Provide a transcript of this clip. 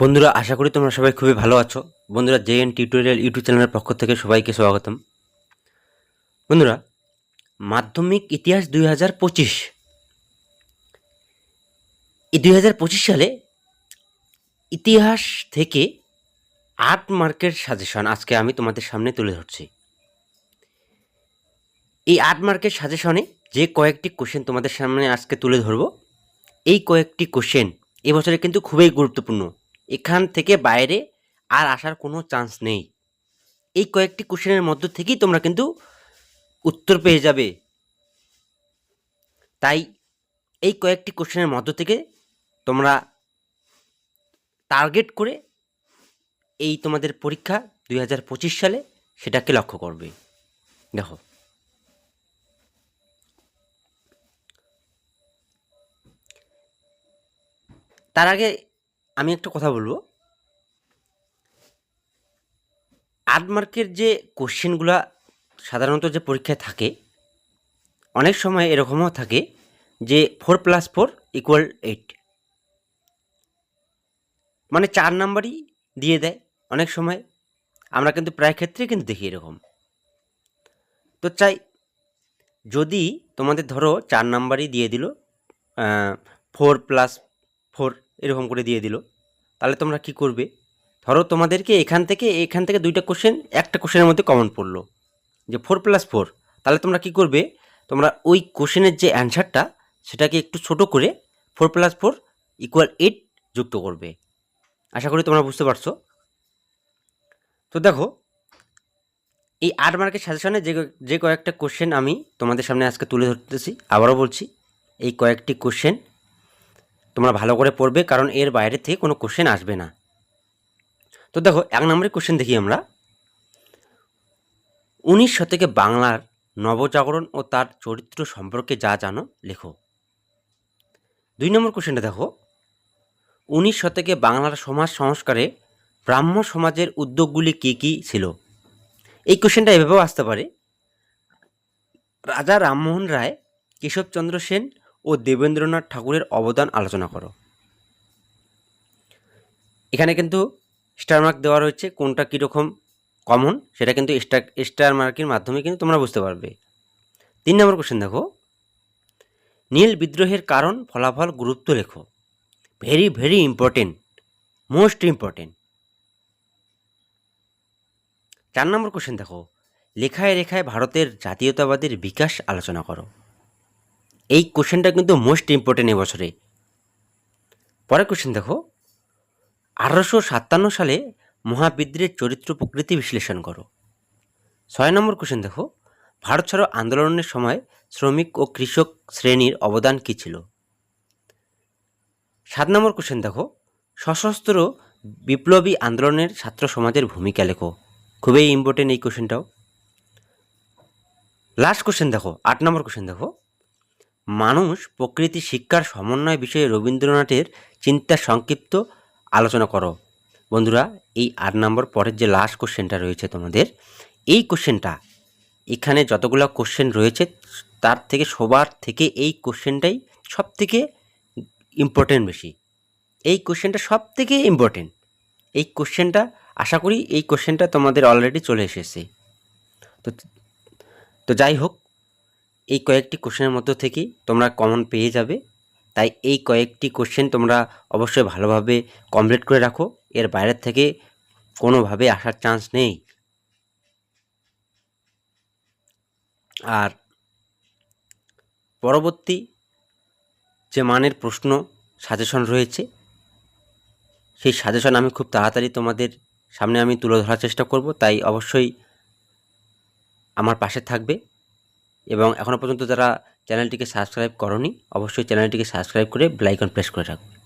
বন্ধুরা, আশা করি তোমরা সবাই খুবই ভালো আছো। বন্ধুরা জে এন টিউটোরিয়াল ইউটিউব চ্যানেলের পক্ষ থেকে সবাইকে স্বাগতম। বন্ধুরা, মাধ্যমিক ইতিহাস দুই হাজার পঁচিশ। এই দুই হাজার পঁচিশ সালে ইতিহাস থেকে আট মার্কের সাজেশন আজকে আমি তোমাদের সামনে তুলে ধরছি। এই আট মার্কের সাজেশনে যে কয়েকটি কোশ্চেন তোমাদের সামনে আজকে তুলে ধরবো, এই কয়েকটি কোশ্চেন এবছরে কিন্তু খুবই গুরুত্বপূর্ণ। এখান থেকে বাইরে আর আসার কোনো চান্স নেই। এই কয়েকটি কোশ্চেনের মধ্য থেকেই তোমরা কিন্তু উত্তর পেয়ে যাবে। তাই এই কয়েকটি কোশ্চেনের মধ্য থেকে তোমরা টার্গেট করে এই তোমাদের পরীক্ষা দুই হাজার পঁচিশ সালে সেটাকে লক্ষ্য করবে। দেখো। তার আগে আমি একটা কথা বলব। আট মার্কের যে কোশ্চেনগুলা সাধারণত যে পরীক্ষায় থাকে, অনেক সময় এরকমও থাকে যে four plus four equal eight মানে চার নাম্বারই দিয়ে দেয় অনেক সময়। আমরা কিন্তু প্রায় ক্ষেত্রে কিন্তু দেখি এরকম। তো চাই যদি তোমাদের ধরো চার নাম্বারই দিয়ে দিল ফোর প্লাস ফোর এরকম করে দিয়ে দিল। তাহলে তোমরা কি করবে? ধরো তোমাদেরকে এখান থেকে এখান থেকে দুইটা কোশ্চেন একটা কোশ্চেনের মধ্যে কমন পড়ল। যে ফোর প্লাস ফোর তাহলে তোমরা কি করবে? তোমরা ওই কোশ্চেনের যে অ্যান্সারটা সেটাকে একটু ছোট করে four plus four equal eight যুক্ত করবে। আশা করি তোমরা বুঝতে পারছ। তো দেখো, এই আট মার্কের সাজেশনে যে যে কয়েকটা কোশ্চেন আমি তোমাদের সামনে আজকে তুলে ধরতেছি, আবারও বলছি, এই কয়েকটি কোশ্চেন তোমরা ভালো করে পড়বে, কারণ এর বাইরে থেকে কোনো কোশ্চেন আসবে না। তো দেখো, এক নম্বরের কোশ্চেন দেখি আমরা। উনিশ শতকে বাংলার নবজাগরণ ও তার চরিত্র সম্পর্কে যা জানো, লেখো। দুই নম্বর কোশ্চেনটা দেখো। উনিশ শতকে বাংলার সমাজ সংস্কারে ব্রাহ্ম সমাজের উদ্যোগগুলি কী কী ছিল? এই কোশ্চেনটা এভাবেও আসতে পারে। রাজা রামমোহন রায়, কেশবচন্দ্র সেন ও দেবেন্দ্রনাথ ঠাকুরের অবদান আলোচনা করো। এখানে কিন্তু স্টার মার্ক দেওয়া রয়েছে, কোনটা কীরকম কমন সেটা কিন্তু স্টার স্টার মার্কের মাধ্যমে কিন্তু তোমরা বুঝতে পারবে। তিন নম্বর কোশ্চেন দেখো। নীল বিদ্রোহের কারণ ফলাফল গুরুত্ব লেখো। Very very important most important চার নম্বর কোশ্চেন দেখো। লেখায় রেখায় ভারতের জাতীয়তাবাদের বিকাশ আলোচনা করো। এই কোশ্চেনটা কিন্তু মোস্ট ইম্পর্টেন্ট এবছরে পরের কোশ্চেন দেখো। আঠারোশো সাতান্ন সালে মহাবিদ্রের চরিত্র প্রকৃতি বিশ্লেষণ করো। ছয় নম্বর কোশ্চেন দেখো। ভারত ছাড়ো আন্দোলনের সময় শ্রমিক ও কৃষক শ্রেণির অবদান কী ছিল? সাত নম্বর কোশ্চেন দেখো। সশস্ত্র বিপ্লবী আন্দোলনের ছাত্র সমাজের ভূমিকা লেখো। খুবই ইম্পর্টেন্ট এই কোশ্চেনটাও। লাস্ট কোশ্চেন দেখো। আট নম্বর কোশ্চেন দেখো। মানুষ প্রকৃতি শিক্ষার সমন্বয় বিষয়ে রবীন্দ্রনাথের চিন্তা সংক্ষিপ্ত আলোচনা করো। বন্ধুরা, এই আট নম্বর পরের যে লাস্ট কোশ্চেনটা রয়েছে তোমাদের, এই কোশ্চেনটা এখানে যতগুলো কোশ্চেন রয়েছে, তার থেকে সবার থেকে এই কোশ্চেনটাই সব থেকে ইম্পর্টেন্ট বেশি। এই কোশ্চেনটা সব থেকে ইম্পর্টেন্ট এই কোশ্চেনটা আশা করি এই কোশ্চেনটা তোমাদের অলরেডি চলে এসেছে। তো তো যাই হোক এই কয়েকটি কোশ্চেনের মধ্য থেকেই তোমরা কমন পেয়ে যাবে। তাই এই কয়েকটি কোশ্চেন তোমরা অবশ্যই ভালোভাবে কমপ্লিট করে রাখো। এর বাইরের থেকে কোনোভাবে আসার চান্স নেই। আর পরবর্তী যে মানের প্রশ্ন সাজেশন রয়েছে, সেই সাজেশন আমি খুব তাড়াতাড়ি তোমাদের সামনে আমি তুলে ধরার চেষ্টা করব। তাই অবশ্যই আমার পাশে থাকবে। এবং এখনও পর্যন্ত যারা চ্যানেলটিকে সাবস্ক্রাইব করনি, অবশ্যই চ্যানেলটিকে সাবস্ক্রাইব করে ব্লাইকন প্রেস করে রাখবে।